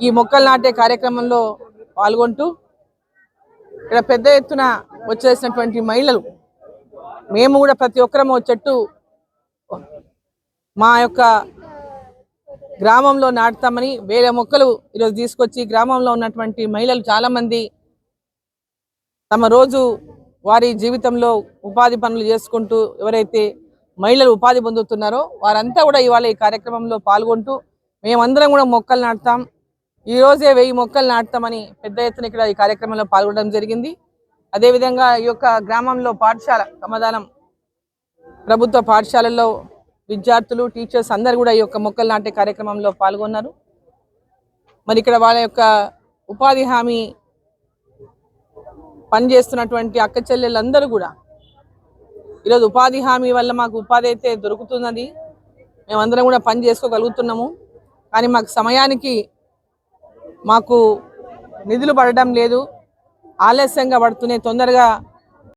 ఈ మొక్కలు నాటే కార్యక్రమంలో పాల్గొంటూ ఇక్కడ పెద్ద ఎత్తున వచ్చేసినటువంటి మహిళలు మేము కూడా ప్రతి ఒక్కరము చెట్టు మా యొక్క గ్రామంలో నాటుతామని వేరే మొక్కలు ఈరోజు తీసుకొచ్చి గ్రామంలో ఉన్నటువంటి మహిళలు చాలా మంది తమ రోజు వారి జీవితంలో ఉపాధి పనులు చేసుకుంటూ ఎవరైతే మహిళలు ఉపాధి పొందుతున్నారో వారంతా కూడా ఇవాళ ఈ కార్యక్రమంలో పాల్గొంటూ మేమందరం కూడా మొక్కలు నాటుతాం. ఈ రోజే వెయ్యి మొక్కలు నాటుతామని పెద్ద ఎత్తున ఇక్కడ ఈ కార్యక్రమంలో పాల్గొనడం జరిగింది. అదేవిధంగా ఈ యొక్క గ్రామంలో పాఠశాల సమాధానం ప్రభుత్వ పాఠశాలల్లో విద్యార్థులు టీచర్స్ అందరు కూడా ఈ యొక్క మొక్కలు నాటే కార్యక్రమంలో పాల్గొన్నారు. మరి ఇక్కడ వాళ్ళ యొక్క ఉపాధి హామీ పనిచేస్తున్నటువంటి అక్క చెల్లెళ్ళందరూ కూడా ఈరోజు ఉపాధి హామీ వల్ల మాకు ఉపాధి అయితే దొరుకుతున్నది. మేమందరం కూడా పని చేసుకోగలుగుతున్నాము. కానీ మాకు సమయానికి మాకు నిధులు పడడం లేదు. ఆలస్యంగా పడుతున్నాయి తొందరగా